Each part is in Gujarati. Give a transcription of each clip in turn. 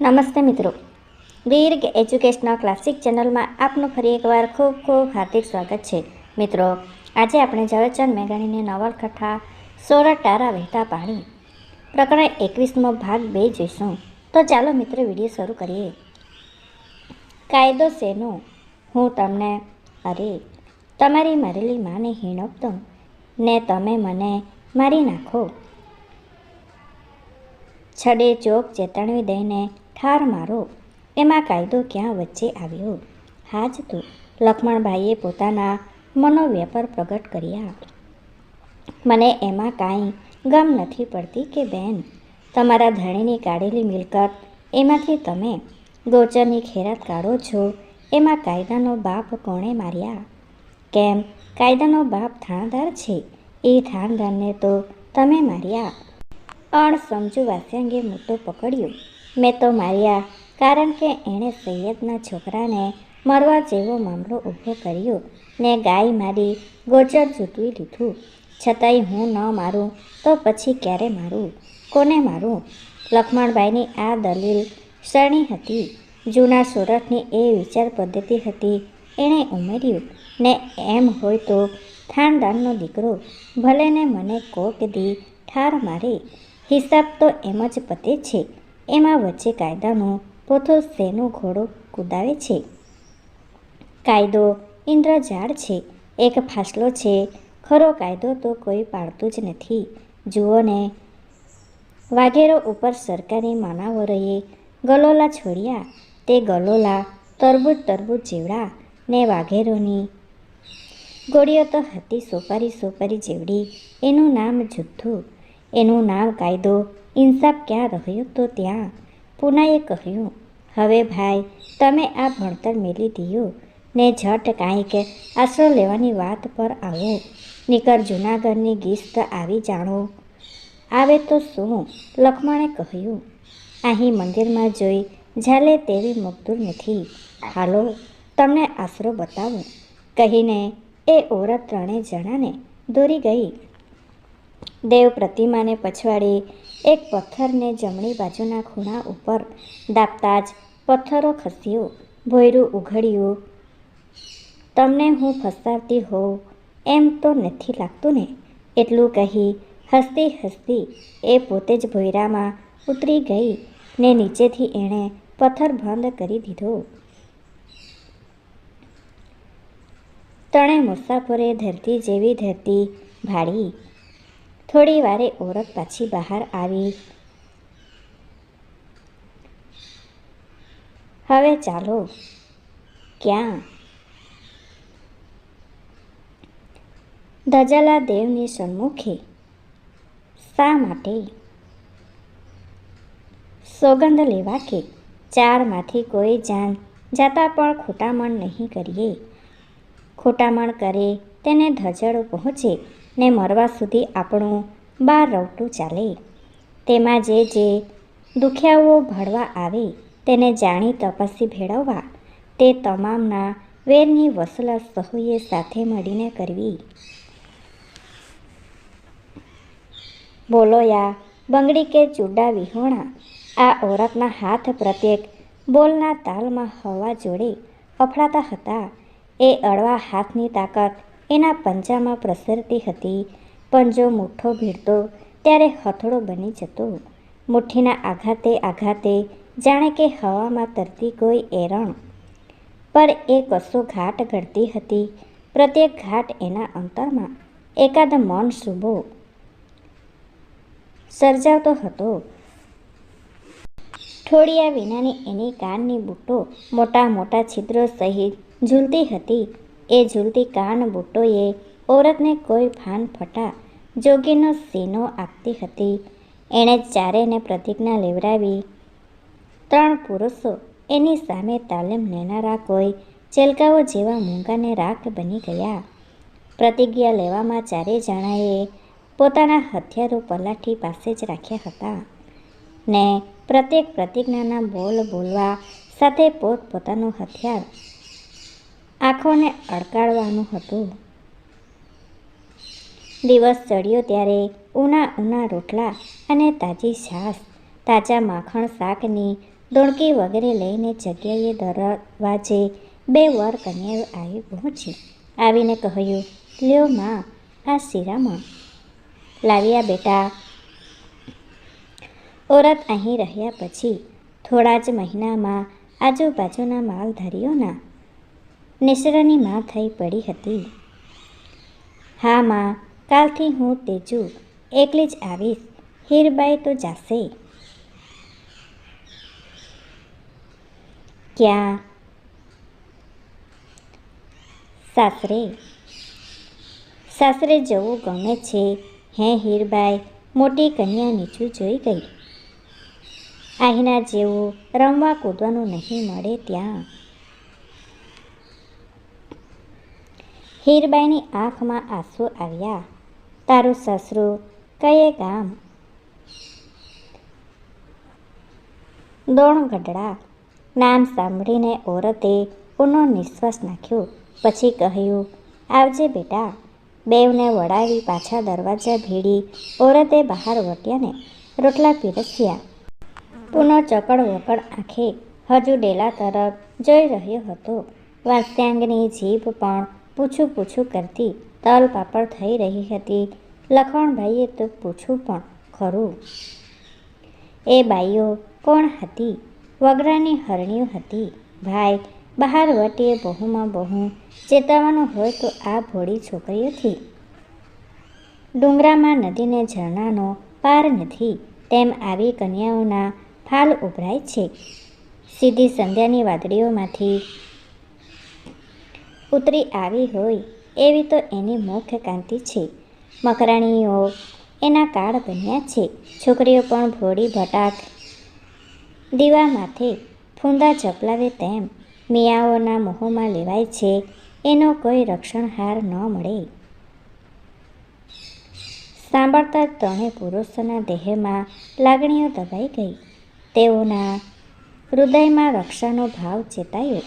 નમસ્તે મિત્રો. દીર્ઘ એજ્યુકેશનલ ક્લાસિક ચેનલમાં આપનું ફરી એકવાર ખૂબ ખૂબ હાર્દિક સ્વાગત છે. મિત્રો, આજે આપણે ઝવેરચંદ મેઘાણીની નવલકથા સોરઠ ટારા વહેતા પાણી પ્રકરણ એકવીસમો ભાગ બે જોઈશું. તો ચાલો મિત્રો વીડિયો શરૂ કરીએ. કાયદો શેનો? હું તમને, અરે, તમારી મરેલી માને હીણવતો ને તમે મને મારી નાખો. છડે ચોક ચેતવણી દઈને ઠાર મારો, એમાં કાયદો ક્યાં વચ્ચે આવ્યો? હા જ તો લક્ષ્મણભાઈએ પોતાના મનોવ્યાપાર પ્રગટ કર્યા. મને એમાં કાંઈ ગમ નથી પડતી કે બેન, તમારા ધણીની કાઢેલી મિલકત, એમાંથી તમે ગોચરની ખેરાત કાઢો છો, એમાં કાયદાનો બાપ કોણે માર્યા? કેમ, કાયદાનો બાપ થાણદાર છે? એ થાણદારને તો તમે માર્યા. અણસમજુ વાસ્યાંગે મોટો પકડ્યો. મેં તો માર્યા, કારણ કે એણે સૈયદના છોકરાને મરવા જેવો મામલો ઊભો કર્યો ને ગાય મારી ગોચર ચૂંટવી લીધું. છતાંય હું ન મારું તો પછી ક્યારે મારું? કોને મારું? લખમણભાઈની આ દલીલ શરણી હતી. જૂના સુરતની એ વિચાર પદ્ધતિ હતી. એણે ઉમેર્યું, ને એમ હોય તો થાનદાનનો દીકરો ભલે ને મને કોક દી ઠાર મારે. હિસાબ તો એમ જ પતે છે. એમાં વચ્ચે કાયદાનો પોથો શેનો ઘોડો કૂદાવે છે? કાયદો ઇન્દ્રજાળ છે. એક ફાસલો છે. ખરો કાયદો તો કોઈ પાળતું જ નથી. જુઓ ને. વાઘેરો ઉપર સરકારી માનાવરોએ ગલોલા છોડ્યા. તે ગલોલા તરબૂજ તરબૂચ જેવડા ને વાઘેરોની ગોળીઓ તો હતી સોપારી સોપારી જેવડી. એનું નામ જુથ્થું એનું નામ કાયદો ઇન્સાફ ક્યાં રહ્યો? તો ત્યાં. પૂનાએ કહ્યું, હવે ભાઈ, તમે આ ભણતર મેલી દીયો. ને ઝટ કાંઈ કે આશરો લેવાની વાત પર આવો. નીકળ જૂનાગઢની ગીસ્ત આવી જાણો. આવે તો શું? લખમણે કહ્યું, અહીં મંદિરમાં જોઈ ઝાલે તેવી મગદૂર નથી. હાલો, તમને આશરો બતાવું. કહીને એ ઓરત ત્રણેય જણાને દોરી ગઈ. દેવ પ્રતિમાને પછવાડી એક પથ્થરને જમણી બાજુના ખૂણા ઉપર દાબતા જ પથ્થરો ખસ્યો, ભોયરું ઉઘડ્યું. તમને હું ફસાવતી હોઉં, એમ તો નથી લાગતું ને? એટલું કહી હસતી હસતી એ પોતે જ ભોયરામાં ઉતરી ગઈ ને નીચેથી એણે પથ્થર બંધ કરી દીધો. તણે મુસાફરે ધરતી જેવી ધરતી ભાળી થોડી વારે ઓરત પાછી બહાર આવી. હવે ચાલો, ક્યાં? દજાલા દેવની સન્મુખે શા માટે સોગંદ લેવા કે ચારમાંથી કોઈ જાન જાતા પણ ખોટામણ નહીં કરીએ? ખોટામણ કરે, તેને ધજડો પહોંચે ને મરવા સુધી આપણું બાર રવટું ચાલે. તેમાં જે જે દુખ્યાઓ ભળવા આવે, તેને જાણી તપાસી ભેળવવા, તે તમામના વેરની વસૂલાત સહુએ સાથે મળીને કરવી. બોલોયા બંગડી કે ચૂડા વિહોણા, આ ઓરતના હાથ પ્રત્યેક બોલના તાલમાં હવા જોડે અફડાતા હતા. એ અળવા હાથની તાકાત એના પંજામાં પ્રસરતી હતી. પંજો મુઠ્ઠો ભીડતો, ત્યારે હથોડો બની જતો. મુઠ્ઠીના આઘાતે આઘાતે જાણે કે હવામાં તરતી કોઈ એરણ. પર એ કશો ઘાટ ઘડતી હતી. પ્રત્યેક ઘાટ એના અંતરમાં એકાદ મન શુભો સર્જાવતો હતો. ઠોડિયા વિનાની એની કાનની બૂટો મોટા મોટા છિદ્રો સહિત ઝૂલતી હતી. એ ઝૂલતી કાન બુટોએ ઓરતને કોઈ ફાન ફટા જોગીનો સીનો આપતી હતી. એણે ચારેને પ્રતિજ્ઞા લેવડાવી. ત્રણ પુરુષો એની સામે તાલીમ લેનારા કોઈ ચેલકાઓ જેવા મૂંગાને રાખ બની ગયા. પ્રતિજ્ઞા લેવામાં ચારેય જણાએ પોતાના હથિયારો પલાઠી પાસે જ રાખ્યા હતા ને પ્રત્યેક પ્રતિજ્ઞાના બોલ બોલવા સાથે પોતપોતાનું હથિયાર આંખોને અડકાડવાનું હતું. દિવસ ચડ્યો ત્યારે ઉના ઉના રોટલા અને તાજી છાશ, તાજા માખણ શાકની દોડકી વગેરે લઈને જગ્યાએ દરવાજે બે વર કન્યાઓ આવી પહોંચી. આવીને કહ્યું, લ્યો માં, આ શિરામણ. લાવ્યા બેટા. ઓરત અહીં રહ્યા પછી થોડા જ મહિનામાં આજુબાજુના માલધારીઓના નિસરાની માં થઈ પડી હતી. હા માં, કાલથી હું તેજુ એકલી જ આવીશ, હીરબાઈ તો જાશે. ક્યાં? સાસરે. સાસરે જવું ગમે છે, હે હીરબાઈ? મોટી કન્યા નીચું જોઈ ગઈ. અહીંના જેવું રમવા કૂદવાનું નહીં મળે ત્યાં. હીરબાઈની આંખમાં આંસુ આવ્યા. તારું સસરું કયે ગામ? દોણ ગઢડા. નામ સાંભળીને ઓરતે ઊનો નિશ્વાસ નાખ્યો. પછી કહ્યું, આવજે બેટા. બેવને વડાવી પાછા દરવાજા ભીડી ઓરતે બહાર વટ્યાને રોટલા પીરસ્યા. પુનઃ ચકડ વકડ આંખે હજુ ડેલા તરફ જોઈ રહ્યો હતો. વાસ્યાંગની જીભ પણ પૂછું પૂછું કરતી તલ પાપડ થઈ રહી હતી. લખણભાઈએ તો પૂછું પણ ખરું. એ બાઈઓ કોણ હતી? વગરાની હરણીઓ હતી. ભાઈ બહાર વટીએ બહુમાં બહુ ચેતવવાનું હોય તો આ ભોળી છોકરીઓથી. ડુંગરામાં નદીને ઝરણાનો પાર નથી. તેમ આવી કન્યાઓના ફાલ ઉભરાય છે. સીધી સંધ્યાની વાદળીઓમાંથી ઉતરી આવી હોય એવી તો એની મુખ્ય કાંતિ છે. મકરાણીઓ એના કાળ બન્યા છે. છોકરીઓ પણ ભોળી ભટાક. દીવા માથે ફૂંદા ચપલાવે તેમ મિયાઓના મોહમાં લેવાય છે. એનો કોઈ રક્ષણહાર ન મળે. સાંભળતા ત્રણે પુરુષોના દેહમાં લાગણીઓ દબાઈ ગઈ. તેઓના હૃદયમાં રક્ષાનો ભાવ ચેતાયો.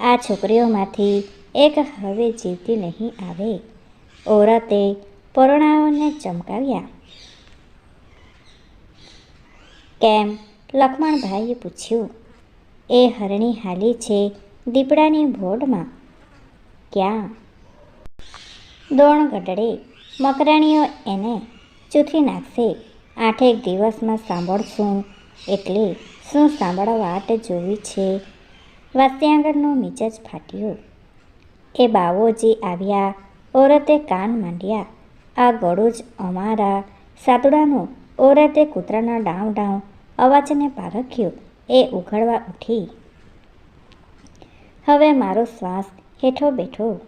આ છોકરીઓમાંથી એક હવે જીવતી નહીં આવે. ઓરતે પરોણાઓને ચમકાવ્યા. કેમ? લખમણભાઈએ પૂછ્યું. એ હરણી હાલી છે દીપડાની ભોડમાં ક્યાં? દોણ ગઢડે મકરાણીઓ એને ચૂથી નાખશે. આઠેક દિવસમાં સાંભળશું. એટલે શું સાંભળવા વાટ જોવી છે? વાસ્યાંગરનો મિજાજ ફાટ્યો. એ બાવોજી આવ્યા, ઓરતે કાન માંડ્યા. આ ગળો જ અમારા સાતુડાનું ઓરતે કૂતરાના ડાઉં ડાઉં અવાજને પારખ્યો. એ ઉઘડવા ઉઠી. હવે મારો શ્વાસ હેઠો બેઠો.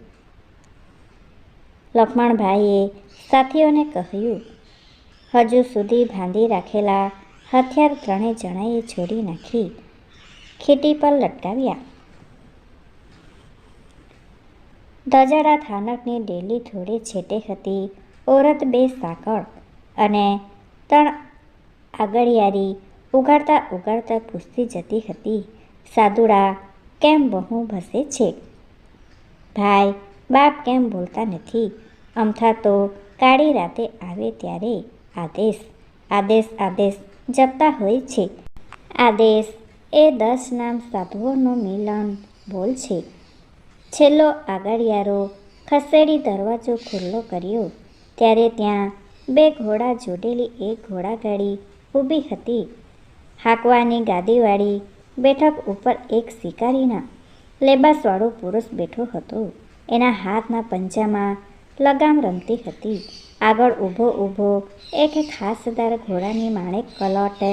લક્ષ્મણભાઈએ સાથીઓને કહ્યું, હજુ સુધી બાંધી રાખેલા હથિયાર ત્રણે જણાએ છોડી નાખી. ખીટી પર લટકાવ્યા. ધજાડા થાનકની ડેલી થોડી છેટે હતી. ઓરત બે સાંકળ અને ત્રણ આગળિયારી ઉગાડતા ઉગાડતા પૂછતી જતી હતી. સાદુડા કેમ બહુ ભસે છે? ભાઈ, બાપ કેમ બોલતા નથી? અમથા તો કાળી રાતે આવે ત્યારે આદેશ આદેશ આદેશ જપતા હોય છે. આદેશ એ દસ નામ સાધુઓનું મિલન બોલ છે. છેલ્લો આગળિયારો ખસેડી દરવાજો ખુલ્લો કર્યો. ત્યારે ત્યાં બે ઘોડા જોડેલી એક ઘોડાગાડી ઊભી હતી. હાંકવાની ગાદીવાળી બેઠક ઉપર એક શિકારીના લેબાસવાળો પુરુષ બેઠો હતો. એના હાથના પંજામાં લગામ રમતી હતી. આગળ ઊભો ઊભો એક ખાસદાર ઘોડાની માણેક કલોટ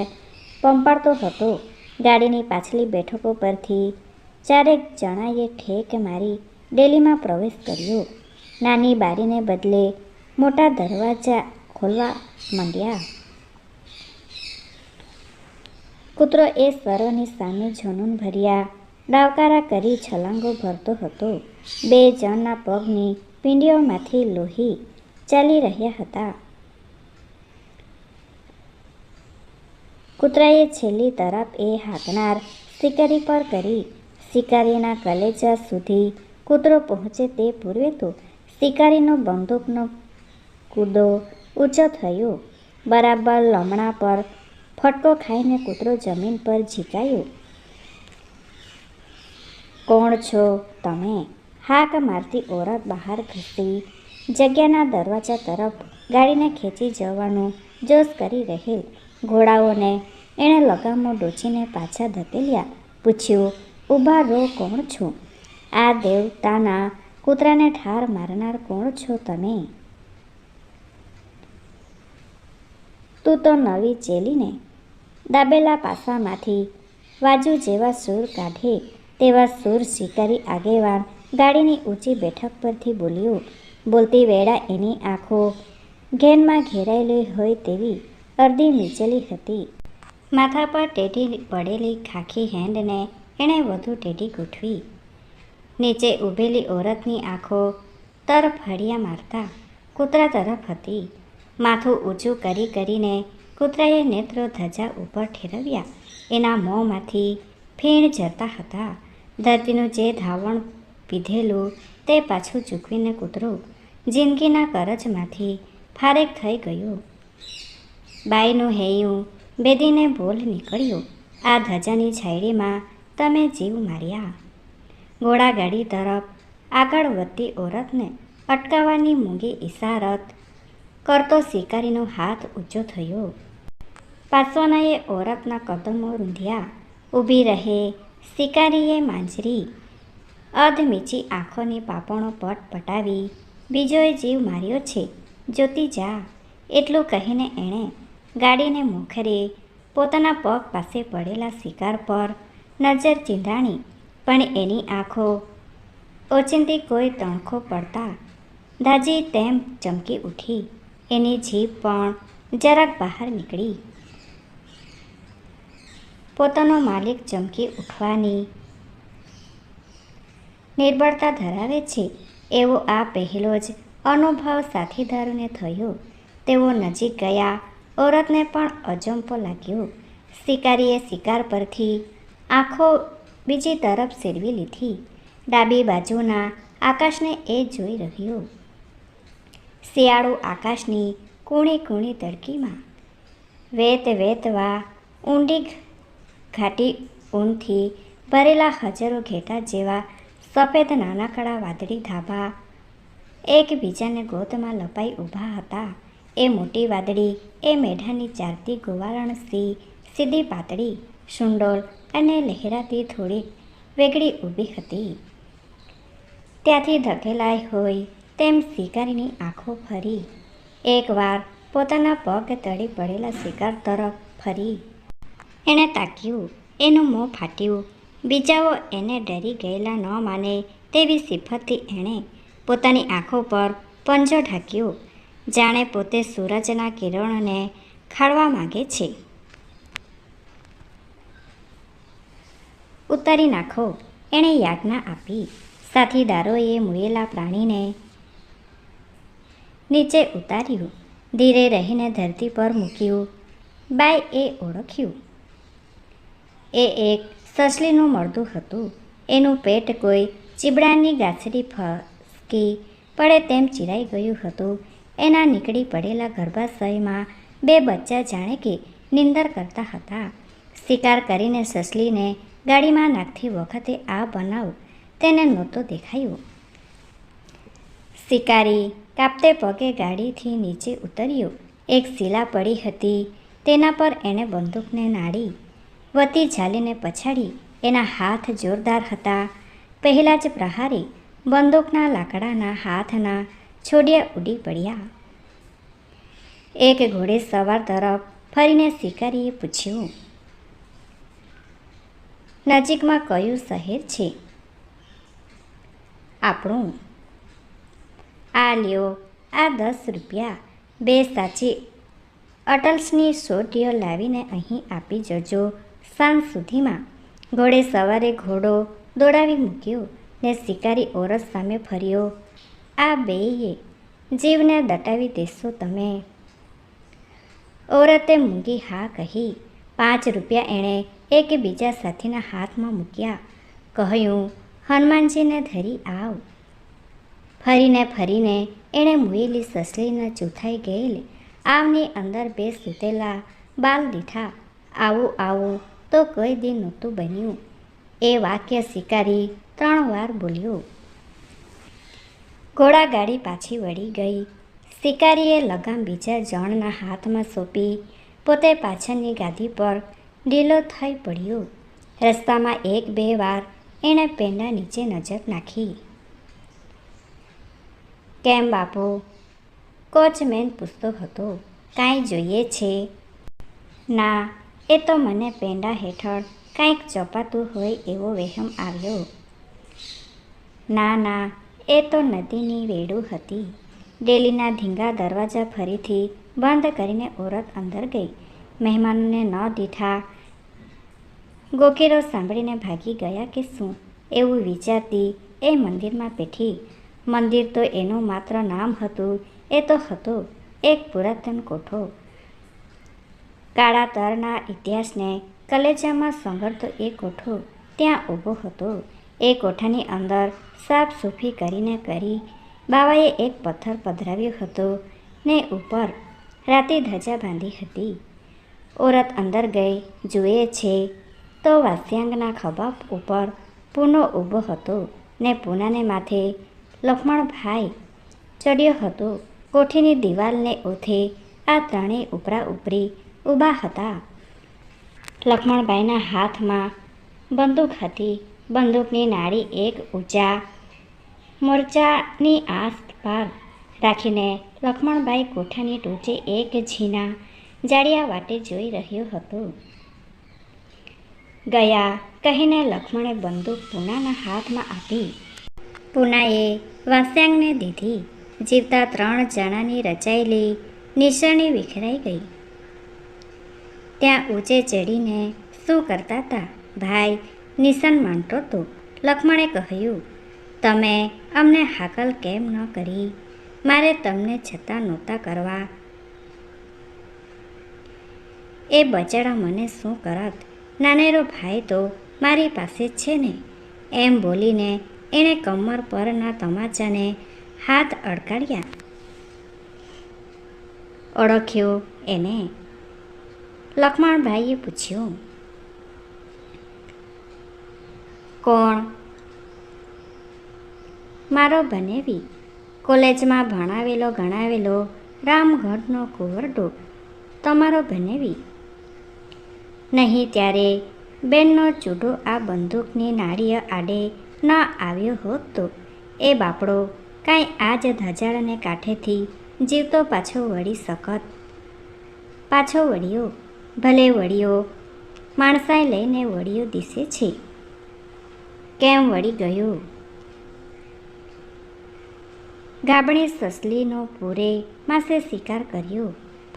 પંપાડતો હતો. ગાડીની પાછલી બેઠકો પરથી ચારેક જણાએ ઠેક મારી ડેલીમાં પ્રવેશ કર્યો. નાની બારીને બદલે મોટા દરવાજા ખોલવા માંડ્યા. કૂતરો એ સ્વરોની સામે જનૂન ભર્યા. ડાવકારા કરી છલાંગો ભરતો હતો. બે જણના પગની પીંડીઓમાંથી લોહી ચાલી રહ્યા હતા. કૂતરાએ છેલ્લી તરફ એ હાંકનાર શિકારી પર કરી. શિકારીના કલેજા સુધી કૂતરો પહોંચે તે પૂર્વે તો શિકારીનો બંદૂકનો કૂદો ઊંચો થયો. બરાબર લમણા પર ફટકો ખાઈને કૂતરો જમીન પર ઝીકાયો. કોણ છો તમે? હાક મારતી ઓરત બહાર ઘસી. જગ્યાના દરવાજા તરફ ગાડીને ખેંચી જવાનું જોશ કરી રહેલ ઘોડાઓને એણે લગામો ડોચીને પાછા ધકેલ્યા. પૂછ્યું ઊભા રો કોણ છો? આ દેવતાના કૂતરાને ઠાર મારનાર કોણ છો તમે? તું તો નવી ચેલીને દાબેલા પાસામાંથી વાજુ જેવા સૂર કાઢે, તેવા સૂર શિકારી આગેવાન ગાડીની ઊંચી બેઠક પરથી બોલ્યો, બોલતી વેળા એની આંખો ઘેનમાં ઘેરાયેલી હોય તેવી અડધી નીચેલી હતી. માથા પર ટેઢી પડેલી ખાખી હેન્ડને એણે વધુ ટેઢી ગોઠવી. નીચે ઊભેલી ઓરતની આંખો તરફ હળિયા મારતા કૂતરા તરફ હતી. માથું ઊંચું કરી કરીને કૂતરાએ નેત્રો ધજા ઉપર ઠેરવ્યા. એના મોંમાંથી ફીણ જરતા હતા. ધરતીનું જે ધાવણ પીધેલું તે પાછું ચૂકવીને કૂતરો જિંદગીના કરજમાંથી ફારેક થઈ ગયું. બાઈનું હૈયું. બેદીને બોલ નીકળ્યો. આ ધજાની છાયડીમાં તમે જીવ માર્યા. ઘોડાગાડી તરફ આગળ વધતી ઓરતને અટકાવવાની મૂંગી ઇશારત કરતો શિકારીનો હાથ ઊંચો થયો. પાસવાનાએ ઓરતના કદમો રૂંધ્યા. ઊભી રહે શિકારીએ માંજરી. અધમીચી આંખોની પાપણો પટ પટાવી. બીજોએ જીવ માર્યો છે. જોતી જા. એટલું કહીને એણે ગાડીને મુખરે પોતાના પગ પાસે પડેલા શિકાર પર નજર ચીંધાણી, પણ એની આંખો ઓચિંતી કોઈ તણખો પડતા દાજી તેમ ચમકી ઉઠી. એની જીભ પણ જરાક બહાર નીકળી. પોતાનો માલિક ચમકી ઉઠવાની નિર્બળતા ધરાવે છે. એવો આ પહેલો જ અનુભવ સાથીદારોને થયો. તેઓ નજીક ગયા ઓરતને પણ અજંપો લાગ્યો. શિકારીએ શિકાર પરથી આંખો બીજી તરફ ફેરવી લીધી. ડાબી બાજુના આકાશને એ જોઈ રહ્યો. શિયાળુ આકાશની કૂણી કૂણી તડકીમાં વેત વેતવા ઊંડી ઘાટી ઊનથી ભરેલા હજારો ઘેટા જેવા સફેદ નાનકડા વાદળી ધાબા એકબીજાને ગોતમાં લપાઈ ઊભા હતા. એ મોટી વાદળી, એ મેઢાની ચારતી ગુવારણસી સીધી પાતળી શુંડોલ અને લહેરાતી થોડી વેગળી ઊભી હતી. ત્યાંથી ધકેલાઈ હોય તેમ શિકારીની આંખો ફરી. એકવાર પોતાના પગ તળી પડેલા શિકાર તરફ ફરી. એણે તાક્યું, એનું મોં ફાટ્યું. બીજાઓ એને ડરી ગયેલા ન માને તેવી સિફતથી એણે પોતાની આંખો પર પંજો ઢાંક્યો. જાણે પોતે સૂરજના કિરણને ખાડવા માંગે છે. ઉતારી નાખો, એણે યાજ્ઞા આપી. સાથીદારોએ મુયેલા પ્રાણીને નીચે ઉતાર્યું. ધીરે રહીને ધરતી પર મૂક્યું. બાય એ ઓળખ્યું. એ એક સસલીનું મળદું હતું. એનું પેટ કોઈ ચીબડાની ગાછડી ફસકી પડે તેમ ચીરાઈ ગયું હતું. એના નીકળી પડેલા ગર્ભાશયમાં બે બચ્ચા જાણે કે નિંદર કરતા હતા. શિકાર કરીને સસલીને ગાડીમાં નાખતી વખતે આ બનાવ તેને નહોતો દેખાયો. શિકારી કાપતે પગે ગાડીથી નીચે ઉતર્યો. એક શીલા પડી હતી. તેના પર એણે બંદૂકને નાડી, વતી ઝાલીને પછાડી. એના હાથ જોરદાર હતા. પહેલાં જ પ્રહારી બંદૂકના લાકડાના હાથના છોડિયા ઉડી પડ્યા. એક ઘોડે સવાર તરફ ફરીને શિકારીએ પૂછ્યું, નજીકમાં કયું શહેર છે? આપણું. આ લ્યો, આ દસ રૂપિયા, બે સાચી. અટલ્સની સોટીઓ લાવીને અહીં આપી જજો. સાંજ સુધીમાં ઘોડે સવારે ઘોડો દોડાવી મૂક્યો ને શિકારી ઓરસ સામે ફર્યો. આ બેયે જીવને દટાવી દેશો તમે. ઓરતે મૂંગી હા કહી, પાંચ રૂપિયા એણે એકબીજા સાથીના હાથમાં મૂક્યા. કહ્યું, હનુમાનજીને ધરી આવ. ફરીને ફરીને એણે મૂયેલી સસલીના ચૂથાઈ ગયેલ આવની અંદર બે સૂતેલા બાલ દીઠા. આવું આવું તો કોઈ દી નહોતું બન્યું. એ વાક્ય શિકારી ત્રણ વાર બોલ્યો. ઘોડાગાડી પાછી વળી ગઈ. શિકારીએ લગામ બીજા જણના હાથમાં સોંપી, પોતે પાછળની ગાદી પર ઢીલો થઈ પડ્યો. રસ્તામાં એક બે વાર એણે પેંડા નીચે નજર નાખી. કેમ બાપુ? કોચમેન પૂછતો હતો. કાંઈ જોઈએ છે? ના, એ તો મને પેંડા હેઠળ કાંઈક ચોપાતું હોય એવો વહેમ આવ્યો. ના ના એ તો નદીની વેડું હતી. ડેલીના ધીંગા દરવાજા ફરીથી બંધ કરીને ઓરત અંદર ગઈ. મહેમાનોને ન દીઠા ગોકીરો સાંભળીને ભાગી ગયા કે શું? એવું વિચારતી એ મંદિરમાં બેઠી. મંદિર તો એનું માત્ર નામ હતું, એ તો હતો, એક પુરાતન કોઠો. કાળા તરના ઇતિહાસને કલેજામાં સંઘરતો એ કોઠો ત્યાં ઊભો હતો. એ કોઠાની અંદર સાફ સૂફી કરીને કરી બાવાએ એક પથ્થર પધરાવ્યો હતો ને ઉપર રાતે ધજા બાંધી હતી. ઓરત અંદર ગઈ, જુએ છે તો વાસ્યાંગના ખભા ઉપર પૂનો ઊભો હતો ને પૂનાને માથે લક્ષ્મણભાઈ ચડ્યો હતો. કોઠીની દિવાલને ઓથે આ ત્રણેય ઉપરા ઉપરી ઊભા હતા. લક્ષ્મણભાઈના હાથમાં બંદૂક હતી. બંદૂકની નાળી એક ઊંચા મોરચાની આસપાર રાખીને લક્ષ્મણભાઈ કોઠાની ટોચે એક ઝીણા જાડિયા વાટે જોઈ રહ્યો હતો. ગયા કહીને લક્ષ્મણે બંદૂક પૂનાના હાથમાં આપી. પૂનાએ વાસ્યાંગને દીધી. જીવતા ત્રણ જણાની રચાયેલી નિશાની વિખરાઈ ગઈ. ત્યાં ઊંચે ચડીને શું કરતા હતા ભાઈ નિશાન માનતો હતો લક્ષ્મણે કહ્યું, તમે અમને હાકલ કેમ ન કરી? મારે તમને છતાં નહોતા કરવા. એ બચાડા મને શું કરત? નાનેરો ભાઈ તો મારી પાસે જ છે ને. એમ બોલીને એણે કમર પરના તમાચાને હાથ અડકાડ્યા. ઓળખ્યો એને. લક્ષ્મણભાઈએ પૂછ્યું કોણ? મારો બનેવી. કોલેજમાં ભણાવેલો, ગણાવેલો રામગઢનો કુંવરડો તમારો બનેવી. નહીં ત્યારે બેનનો ચૂડો આ બંદૂકની નાળીય આડે ન આવ્યો હોત. તો એ બાપડો કાંઈ આ જ ધજાળને કાંઠેથી જીવતો પાછો વળી શકત. પાછો વળ્યો. ભલે વળ્યો. માણસાઈ લઈને વળ્યો દિશે છે. કેમ વળી ગયું? ગાબણે સસલીનો પૂરે માસે શિકાર કર્યો.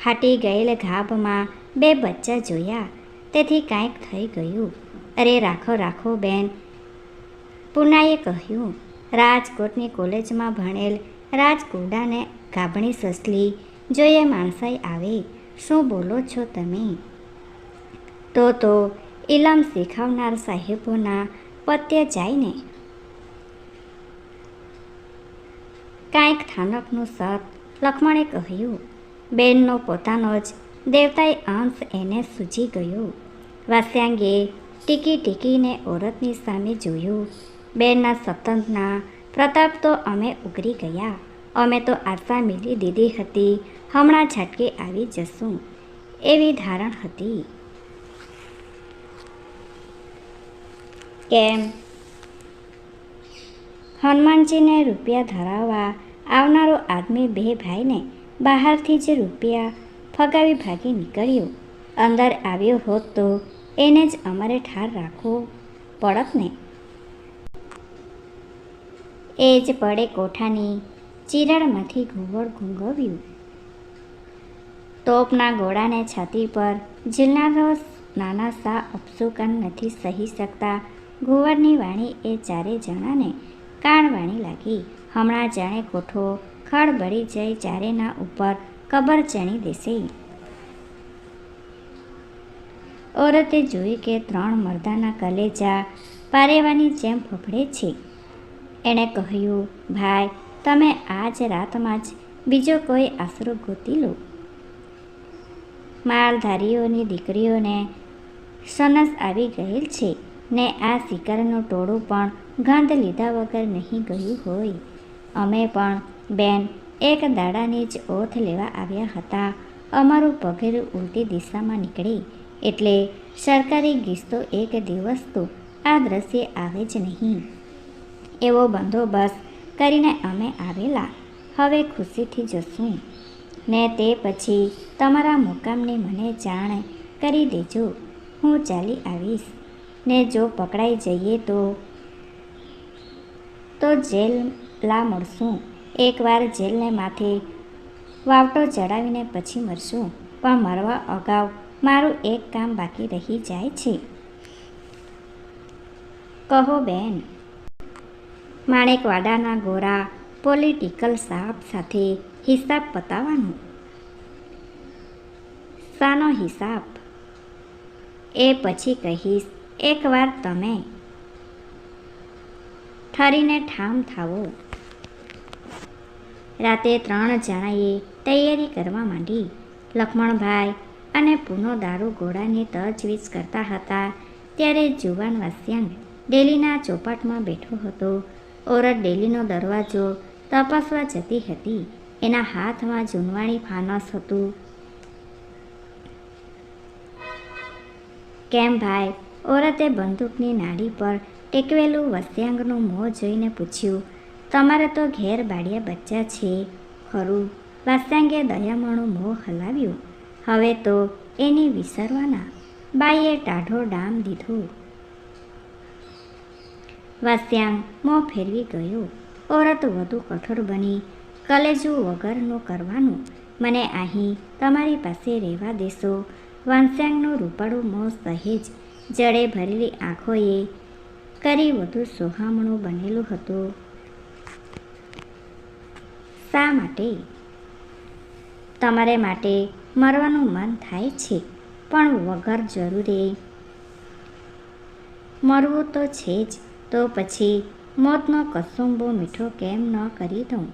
ફાટી ગયેલ ગાભમાં બે બચ્ચા જોયા. તેથી કાંઈક થઈ ગયું. અરે, રાખો રાખો, બેન. પૂનાએ કહ્યું, રાજકોટની કોલેજમાં ભણેલ રાજકુડાને ગાભણી સસલી જોઈએ માણસાઈ આવે. શું બોલો છો તમે? તો તો ઇલમ શીખવનાર સાહેબોના પત્ય જાઈને. કાંઈક થાનકનું સત લક્ષ્મણે કહ્યું, બેનનો પોતાનો જ દેવતાએ અંશ એને સૂજી ગયો. વાસ્યાંગે ટીકી ટીકીને ઓરતની સામે જોયું, બેનના સતંતના પ્રતાપ તો અમે ઉગરી ગયા. અમે તો આશા મિલી દીધી હતી, હમણાં ઝટકે આવી જશું. એવી ધારણ હતી. કેમ? હનુમાનજીને રૂપિયા ધરાવવા આવનારો આદમી બે ભાઈને બહારથી જ રૂપિયા ફગાવી ભાગી નીકળ્યો. અંદર આવ્યો હોત તો એને જ અમારે ઠાર રાખવો પડત ને એ જ પડે કોઠાની ચિરાડમાંથી ઘૂંઘળ ઘૂંઘવ્યું. તોપના ગોળાને છાતી પર ઝીલનારો નાના સા અપસુકાન નથી સહી શકતા ઘુવડની વાણી એ ચારે જણાને કાણવાણી લાગી. હમણાં જાણે કોઠો ખળબળી જઈ ચારેના ઉપર કબર ચણી દેશે ઓરતે જોઈ કે ત્રણ મરદાના કલેજા પારેવાની જેમ ફફડે છે. એણે કહ્યું, ભાઈ, તમે આજ રાતમાં જ બીજો કોઈ આશરો ગોતી લો. માલધારીઓની દીકરીઓને સનસ આવી ગયેલ છે. ને આ શિકારનું ટોળું પણ ગંધ લીધા વગર નહીં ગયું હોય. અમે પણ બેન એક દાડાની જ ઓથ લેવા આવ્યા હતા. અમારું પગેરું ઉલટી દિશામાં નીકળે. એટલે સરકારી ગીસ્તો એક દિવસ તો આ દ્રશ્ય આવે જ નહીં. એવો બંદોબસ્ત કરીને અમે આવેલા. હવે ખુશીથી જશું. ને તે પછી તમારા મુકામની મને જાણ કરી દેજો. હું ચાલી આવીશ. ને જો પકડાઈ જઈએ તો? તો જેલલા મળશું. એકવાર જેલને માથે વાવટો ચડાવીને પછી મરશું. પણ મરવા અગાઉ મારું એક કામ બાકી રહી જાય છે. કહો બેન. માણેકવાડાના ગોરા પોલિટિકલ સાપ સાથે હિસાબ પતાવવાનો. શાનો હિસાબ. એ પછી કહીશ એકવાર તમે ઠરીને ઠામ થાવો. રાતે ત્રણ જણાએ તૈયારી કરવા માંડી. લક્ષ્મણભાઈ અને પૂનો દારૂ ઘોડાની તજવીજ કરતા હતા. ત્યારે જુવાન વાસ્યાંગ ડેલીના ચોપાટમાં બેઠો હતો. ઓરત ડેલીનો દરવાજો તપાસવા જતી હતી. એના હાથમાં જૂનવાણી ફાનસ હતું. કેમ ભાઈ? ઓરતે બંદૂકની નાડી પર ટેકવેલું વસ્યાંગનું મોં જોઈને પૂછ્યું, તમારે તો ઘેર બાળિયા બચ્ચા છે, ખરું? વાસ્યાંગે દયામણું મોં હલાવ્યું? હવે તો એને વિસરવાના. બાઈએ ટાઢો ડામ દીધો. વાસ્યાંગ મોં ફેરવી ગયો. ઓરત વધુ કઠોર બની. કલેજું વગરનું કરવાનું? મને અહીં તમારી પાસે રહેવા દેશો. વાંસ્યાંગનું રૂપાળું મોં સહેજ જડે ભરેલી આંખોએ કરી વધુ સોહામણું બનેલું હતું. શા માટે? તમારે માટે મરવાનું મન થાય છે, પણ વગર જરૂરે. મરવું તો છે જ, તો પછી મોતનો કસુંબો મીઠો કેમ ન કરી દઉં?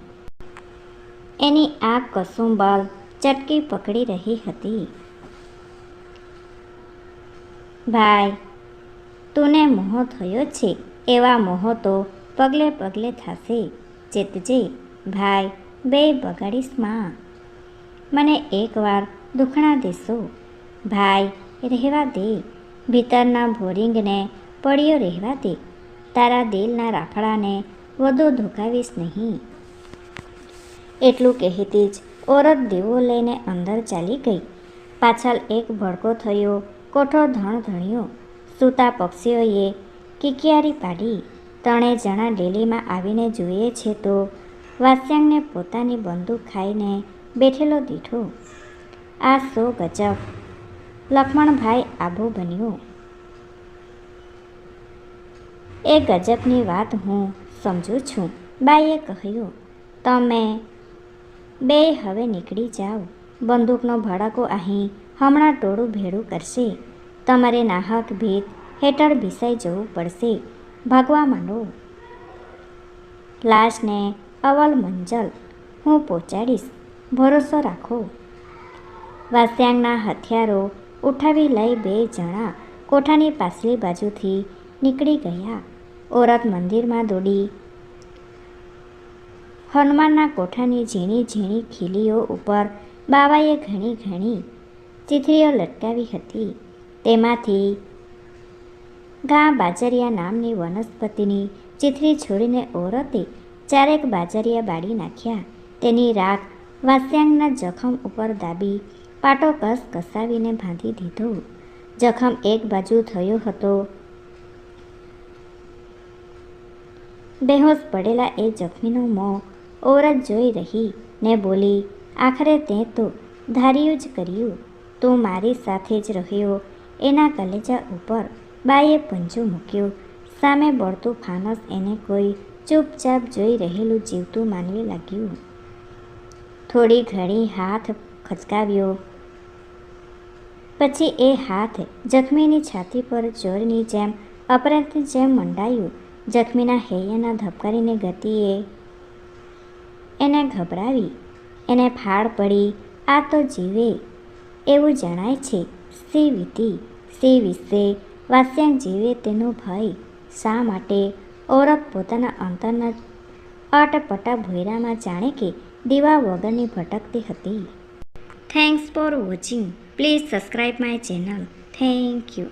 એની આ કસુંબલ ચટકી પકડી રહી હતી. ભાઈ, તુને મોહ થયો છે? એવા મોહ તો પગલે પગલે થશે. ચેતજે, ભાઈ, બે બગાડીશમાં. મને એકવાર દુખણા દેશો. ભાઈ, રહેવા દે. ભીતરના ભોરિંગને પડ્યો રહેવા દે. તારા દિલના રાફડાને વધુ ધોકાવીશ નહીં. એટલું કહેતી જ ઓરત દીવો લઈને અંદર ચાલી ગઈ. પાછળ એક ભડકો થયો કોઠો ધણ ધણ્યો સૂતા પક્ષીઓએ કિકિયારી પાડી. ત્રણે જણા ડેલીમાં આવીને જોઈએ છે તો વાસ્યાંગને પોતાની બંદૂક ખાઈને બેઠેલો દીઠો. આ સો ગજબ. લક્ષ્મણભાઈ આભો બન્યો. એ ગજબની વાત હું સમજું છું. બાઈએ કહ્યું, તમે બે હવે નીકળી જાઓ. બંદૂકનો ભડાકો અહીં હમણાં ટોળું ભેળું કરશે. તમારે નાહક ભીત હેઠળ ભીસાઈ જવું પડશે. ભાગવા માંડો. લાશને અવલ મંજલ, હું પહોંચાડીશ. ભરોસો રાખો. વાસ્યાંગના હથિયારો ઉઠાવી લઈ બે જણા કોઠાની પાછલી બાજુથી નીકળી ગયા. ઓરત મંદિરમાં દોડી. હનુમાનના કોઠાની ઝીણી ઝીણી ખીલીઓ ઉપર બાવાએ ઘણી ઘણી ચીથરીઓ લટકાવી હતી. તેમાંથી ઘા બાજરિયા નામની વનસ્પતિની ચીથરી છોડીને ઓરતે ચારેક બાજરિયા બાળી નાખ્યા. તેની રાખ વાસ્યાંગના જખમ ઉપર દાબી પાટો કસ કસાવીને બાંધી દીધો. જખમ એક બાજુ થયો હતો. બેહોશ પડેલા એ જખમીનો મોં ઓરત જોઈ રહી ને બોલી, આખરે તે તો ધાર્યું જ કર્યું. તું મારી સાથે જ રહ્યો. એના કલેજા ઉપર બાએ પંજો મૂક્યો. સામે બળતું ફાનસ એને કોઈ ચૂપચાપ જોઈ રહેલું જીવતું માનવી લાગ્યું. થોડી ઘડી હાથ ખચકાવ્યો. પછી એ હાથ જખમીની છાતી પર ચોરની જેમ અપરાધની જેમ મંડાયું. જખમીના હૈયાના ધબકારીને ગતિએ એને ગભરાવી. એને ફાળ પડી. આ તો જીવે. એવું જણાય છે, સી સે સી વિશે વાસ્યાંગ જીવે તેનો ભય. શા માટે? ઓરખ પોતાના અંતરના અટપટા ભોયરામાં જાણે કે દીવા વગરની ભટકતી હતી. Thanks for watching please subscribe my channel thank you